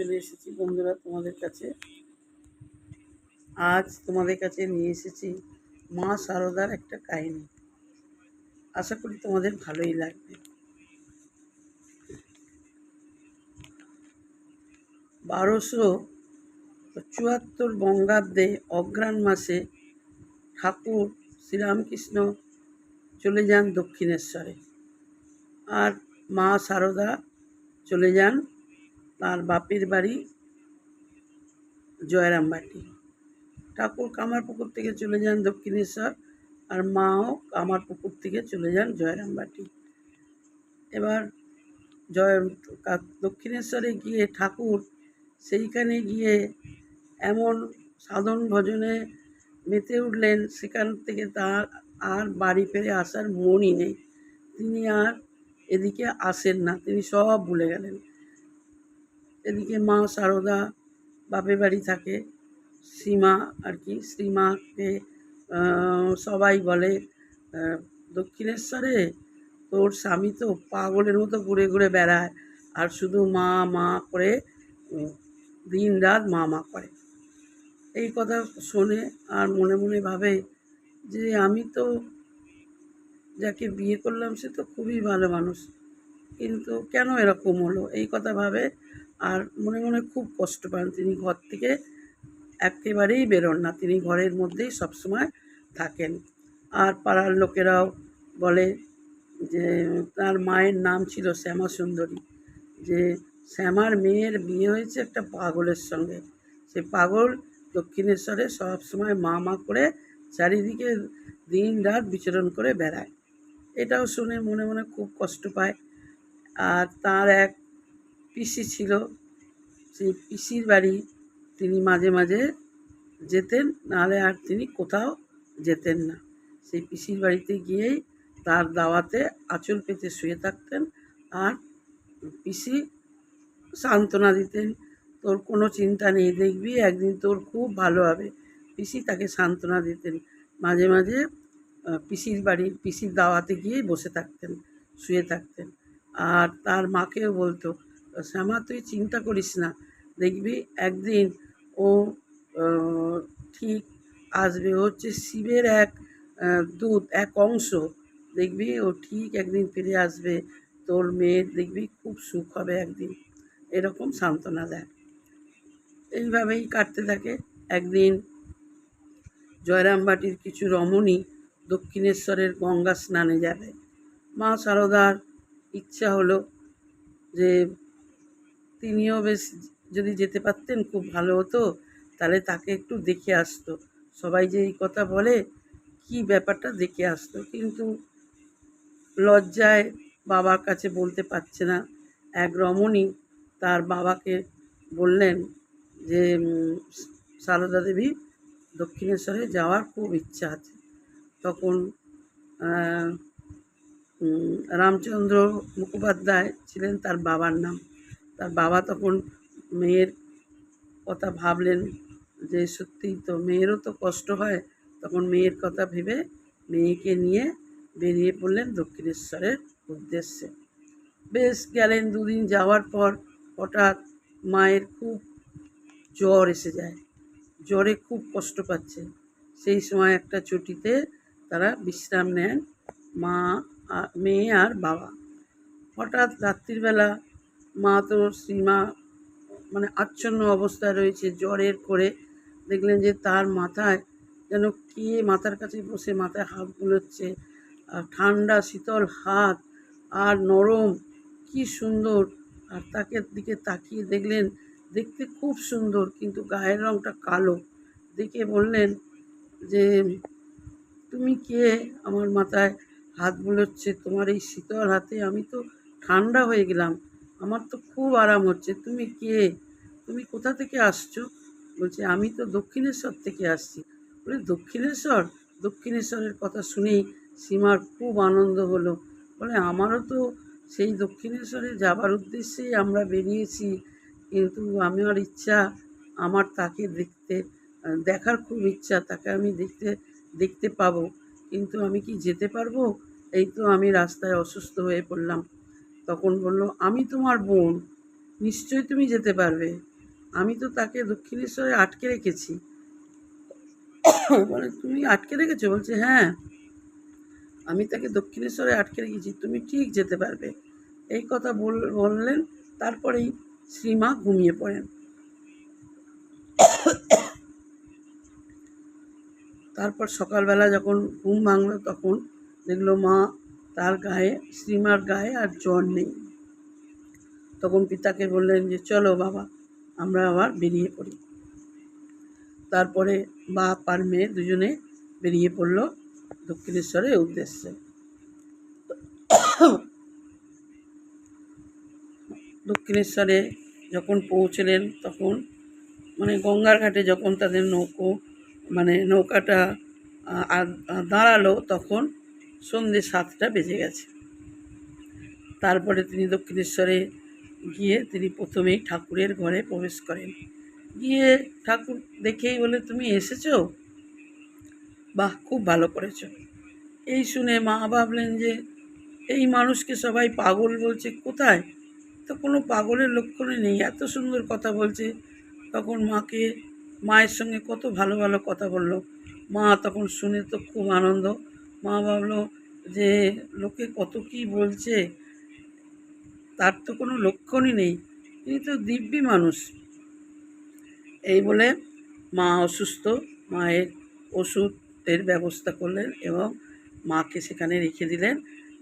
চলে এসেছি বন্ধুরা তোমাদের কাছে। আজ তোমাদের কাছে নিয়ে এসেছি মা সারদার একটা কাহিনী। আশা করি তোমাদের ভালোই লাগবে। বারোশো চুয়াত্তর বঙ্গাব্দে অগ্রাণ মাসে ঠাকুর শ্রীরামকৃষ্ণ চলে যান দক্ষিণেশ্বরে। আর মা সারদা চলে যান তার বাপের বাড়ি জয়রামবাটি ঠাকুর কামারপুকুর থেকে চলে যান দক্ষিণেশ্বর আর মাও কামারপুকুর থেকে চলে যান জয়রামবাটি এবার জয় দক্ষিণেশ্বরে গিয়ে ঠাকুর, সেইখানে গিয়ে এমন সাধন ভজনে মেতে উঠলেন, সেখান থেকে তার আর বাড়ি ফিরে আসার মনই নেই। তিনি আর এদিকে আসেন না, তিনি সব ভুলে গেলেন। এদিকে মা সারদা বাপের বাড়ি থাকে, সীমা আর কি শ্রীমাকে সবাই বলে দক্ষিণেশ্বরে তোর স্বামী তো পাগলের মতো ঘুরে ঘুরে বেড়ায়, আর শুধু মা মা করে দিন রাত মা মা করে। এই কথা শোনে আর মনে মনে ভাবে যে আমি তো যাকে বিয়ে করলাম সে তো খুবই ভালো মানুষ, কিন্তু কেন এরকম হলো? এই কথা ভাবে আর মনে মনে খুব কষ্ট পান তিনি ঘর থেকে একেবারেই বেরোন না। তিনি ঘরের মধ্যেই সবসময় থাকেন। আর পাড়ার লোকেরাও বলে যে, তার মায়ের নাম ছিল শ্যামা সুন্দরী। যে, শ্যামার মেয়ের বিয়ে হয়েছে একটা পাগলের সঙ্গে। সে পাগল দক্ষিণেশ্বরে সবসময় মা মা করে চারিদিকে দিন রাত বিচরণ করে বেড়ায়। এটাও শুনে মনে মনে খুব কষ্ট পায়। আর তার এক পিসি ছিল, সেই পিসির বাড়ি তিনি মাঝে মাঝে যেতেন, নাহলে আর তিনি কোথাও যেতেন না। সেই পিসির বাড়িতে গিয়েই তার দাওয়াতে আঁচল পেতে শুয়ে থাকতেন আর পিসি সান্ত্বনা দিতেন, তোর কোনো চিন্তা নেই, দেখবি একদিন তোর খুব ভালো হবে। পিসি তাকে সান্ত্বনা দিতেন। মাঝে মাঝে পিসির বাড়ির পিসির দাওয়াতে গিয়েই বসে থাকতেন, শুয়ে থাকতেন। আর তার মাকেও বলতো শ্যামা, তুই চিন্তা করিস না। দেখবি একদিন ও ঠিক আসবে। হচ্ছে শিবের এক দূত, এক অংশ। দেখবি ও ঠিক একদিন ফিরে আসবে। তোর মেয়ের দেখবি খুব সুখ হবে একদিন। এরকম সান্ত্বনা দেয়। এইভাবেই কাটতে থাকে। একদিন জয়রামবাটির কিছু রমণী দক্ষিণেশ্বরের গঙ্গা স্নানে যাবে। মা সারদার ইচ্ছা হলো যে তিনিও বেশ যদি যেতে পারতেন, খুব ভালো হতো। তাহলে তাকে একটু দেখে আসতো। সবাই যে এই কথা বলে, কি ব্যাপারটা দেখে আসতো? কিন্তু লজ্জায় বাবার কাছে বলতে পারছে না। এক রমণী তার বাবাকে বললেন যে সারদা দেবী, দক্ষিণেশ্বরে যাওয়ার খুব ইচ্ছা আছে। তখন রামচন্দ্র মুখোপাধ্যায় ছিলেন তার বাবার নাম। তার বাবা তখন মেয়ের কথা ভাবলেন যে সত্যিই তো মেয়েরও তো কষ্ট হয়। তখন মেয়ের কথা ভেবে মেয়েকে নিয়ে বেরিয়ে পড়লেন দক্ষিণেশ্বরের উদ্দেশ্যে। বেশ গেলেন দুদিন যাওয়ার পর হঠাৎ মায়ের খুব জ্বর এসে যায়। জ্বরে খুব কষ্ট পাচ্ছে। সেই সময় একটা ছুটিতে তারা বিশ্রাম নেন মা মেয়ে আর বাবা। হঠাৎ রাত্রিবেলা মা তো সীমা মানে আচ্ছন্ন অবস্থায় রয়েছে জ্বরের করে। দেখলেন যে তার মাথায় যেন কে মাথার কাছে বসে মাথায় হাত বুলোচ্ছে। আর ঠান্ডা, শীতল হাত আর নরম, কি সুন্দর। আর তাকে দিকে তাকিয়ে দেখলেন, দেখতে খুব সুন্দর, কিন্তু গায়ের রঙটা কালো। দেখে বললেন যে, তুমি কে? আমার মাথায় হাত বুলোচ্ছে। তোমার এই শীতল হাতে আমি তো ঠান্ডা হয়ে গেলাম। আমার তো খুব আরাম হচ্ছে। তুমি কে? তুমি কোথা থেকে আসছো? বলছে, আমি তো দক্ষিণেশ্বর থেকে আসছি। বলে, দক্ষিণেশ্বর? দক্ষিণেশ্বরের কথা শুনেই সীমার খুব আনন্দ হলো। বলে, আমারও তো সেই দক্ষিণেশ্বরে যাবার উদ্দেশ্যেই আমরা বেরিয়েছি। কিন্তু আমার ইচ্ছা, আমার তাকে দেখতে, দেখার খুব ইচ্ছা, তাকে আমি দেখতে দেখতে পাবো। কিন্তু আমি কি যেতে পারব? এই তো আমি রাস্তায় অসুস্থ হয়ে পড়লাম। তখন বলল, আমি তোমার বোন, নিশ্চয়ই তুমি যেতে পারবে। আমি তো তাকে দক্ষিণেশ্বরে আটকে রেখেছি। বলে, তুমি আটকে রেখেছো? বলছে হ্যাঁ আমি তাকে দক্ষিণেশ্বরে আটকে রেখেছি, তুমি ঠিক যেতে পারবে। এই কথা বল- বললেন, তারপরেই শ্রীমা ঘুমিয়ে পড়েন। তারপর সকালবেলা যখন ঘুম ভাঙলো, তখন দেখল মা তার গায়ে শ্রীমার গায়ে আর জ্বর নেই। তখন পিতাকে বললেন যে, চলো বাবা, আমরা আবার বেরিয়ে পড়ি। তারপরে বাপ আর মেয়ে দুজনে বেরিয়ে পড়ল দক্ষিণেশ্বরের উদ্দেশ্যে। দক্ষিণেশ্বরে যখন পৌঁছলেন, তখন মানে গঙ্গার ঘাটে যখন তাদের নৌকো মানে নৌকাটা দাঁড়াল, তখন সন্ধে সাতটা বেজে গেছে। তারপরে তিনি দক্ষিণেশ্বরে গিয়ে তিনি প্রথমেই ঠাকুরের ঘরে প্রবেশ করেন। গিয়ে ঠাকুর দেখেই বলে, তুমি এসেছ? বাহ, খুব ভালো করেছ। এই শুনে মা ভাবলেন যে, এই মানুষকে সবাই পাগল বলছে, কোথায়? তো কোনো পাগলের লক্ষণই নেই। এত সুন্দর কথা বলছে। তখন মাকে, মায়ের সঙ্গে কত ভালো ভালো কথা বলল। মা তখন শুনে তো খুব আনন্দ মা ভাবলো যে, লোকে কত কী বলছে, তার তো কোনো লক্ষণই নেই। তিনি তো দিব্যি মানুষ। এই বলে মা অসুস্থ, মায়ের ওষুধের ব্যবস্থা করলেন এবং মাকে সেখানে রেখে দিলেন।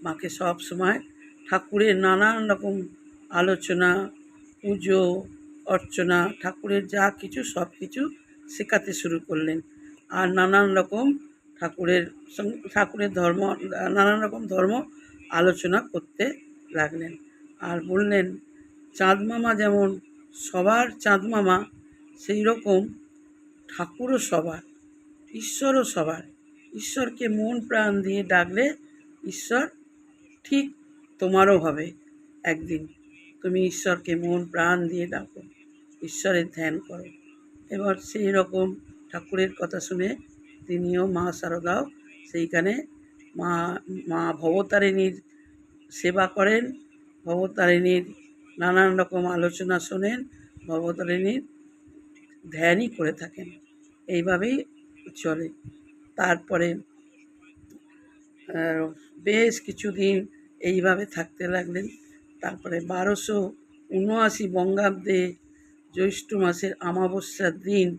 মাকে সব সময় ঠাকুরের নানান রকম আলোচনা, পুজো, অর্চনা, ঠাকুরের যা কিছু সব কিছু শেখাতে শুরু করলেন। আর নানান রকম ঠাকুরের ঠাকুরের ধর্ম, নানান রকম ধর্ম আলোচনা করতে লাগলেন। আর বললেন, চাঁদ মামা যেমন সবার চাঁদ মামা, সেই রকম ঠাকুরও সবার, ঈশ্বরও সবার। ঈশ্বরকে মন প্রাণ দিয়ে ডাকলে ঈশ্বর ঠিক তোমারও হবে একদিন। তুমি ঈশ্বরকে মন প্রাণ দিয়ে ডাকো, ঈশ্বরের ধ্যান করো। এবার সেই রকম ঠাকুরের কথা শুনে তিনিও মা সারদাও, সেইখানে মা মা ভবতারিণীর সেবা করেন, ভবতারিণীর নানান রকম আলোচনা শোনেন, ভবতারিণীর ধ্যানই করে থাকেন। এইভাবেই চলে। তারপরে বেশ কিছুদিন এইভাবে থাকতে লাগলেন। তারপরে বারোশো উনআশি বঙ্গাব্দে জ্যৈষ্ঠ মাসের অমাবস্যার দিন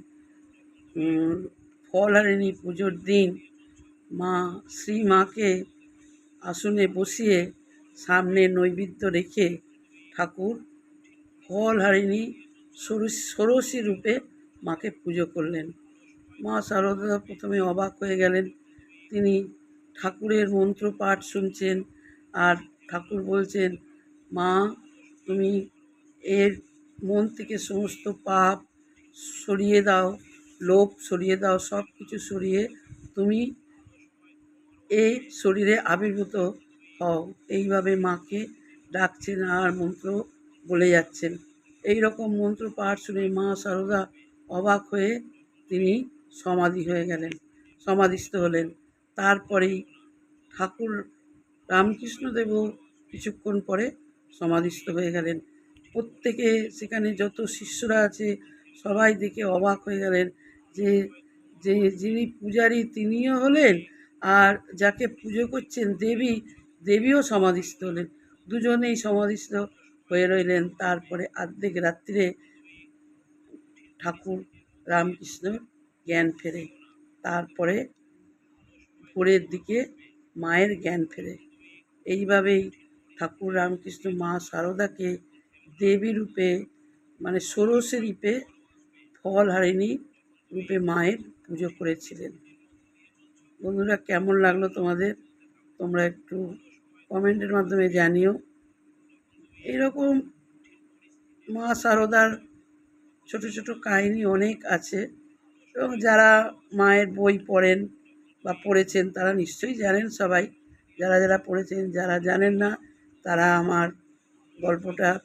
ফলহারিণী পুজোর দিন মা, শ্রী মাকে আসনে বসিয়ে সামনে নৈবেদ্য রেখে ঠাকুর ফলহারিণী ষোড়শী ষোড়শী রূপে মাকে পুজো করলেন। মা শারদা প্রথমে অবাক হয়ে গেলেন। তিনি ঠাকুরের মন্ত্র পাঠ শুনছেন আর ঠাকুর বলছেন, মা, তুমি এর মন থেকে সমস্ত পাপ সরিয়ে দাও। লোভ সরিয়ে দাও, সব কিছু সরিয়ে তুমি এই শরীরে আবির্ভূত হও। এইভাবে মাকে ডাকছেন আর মন্ত্র বলে যাচ্ছেন। এই রকম মন্ত্র পাঠ শুনে মা সারদা অবাক হয়ে তিনি সমাধি হয়ে গেলেন, সমাধিস্থ হলেন। তারপরেই ঠাকুর রামকৃষ্ণদেবও কিছুক্ষণ পরে সমাধিস্থ হয়ে গেলেন। প্রত্যেকে সেখানে যত শিষ্যরা আছে সবাই দেখে অবাক হয়ে গেলেন। যে যে, যিনি পূজারী তিনিও হলেন আর যাকে পুজো করছেন দেবী, দেবীও সমাধিস্থ হলেন। দুজনেই সমাধিস্থ হয়ে রইলেন। তারপরে আর্ধেক রাত্রিরে ঠাকুর রামকৃষ্ণর জ্ঞান ফেরে। তারপরে ভোরের দিকে মায়ের জ্ঞান ফেরে। এইভাবেই ঠাকুর রামকৃষ্ণ মা শারদাকে দেবী রূপে মানে ষোড়শী রূপে ফল হারিণী রূপে মায়ের পুজো করেছিলেন। বন্ধুরা, কেমন লাগল তোমাদের? তোমরা একটু কমেন্টের মাধ্যমে জানিও। এরকম মা সারদার ছোট ছোট কাহিনী অনেক আছে এবং যারা মায়ের বই পড়েন বা পড়েছেন, তারা নিশ্চয়ই জানেন সবাই। যারা যারা পড়েছেন, যারা জানেন না, তারা আমার গল্পটা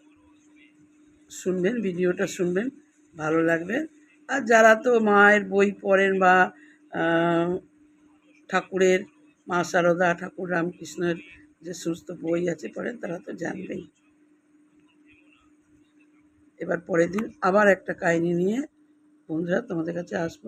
শুনবেন, ভিডিওটা শুনবেন, ভালো লাগবে। আর যারা তো মায়ের বই পড়েন বা ঠাকুরের মা শারদা ঠাকুর রামকৃষ্ণের যে সমস্ত বই আছে পড়েন, তারা তো জানবেই। এবার পরের দিন আবার একটা কাহিনী নিয়ে বন্ধুরা তোমাদের কাছে আসব।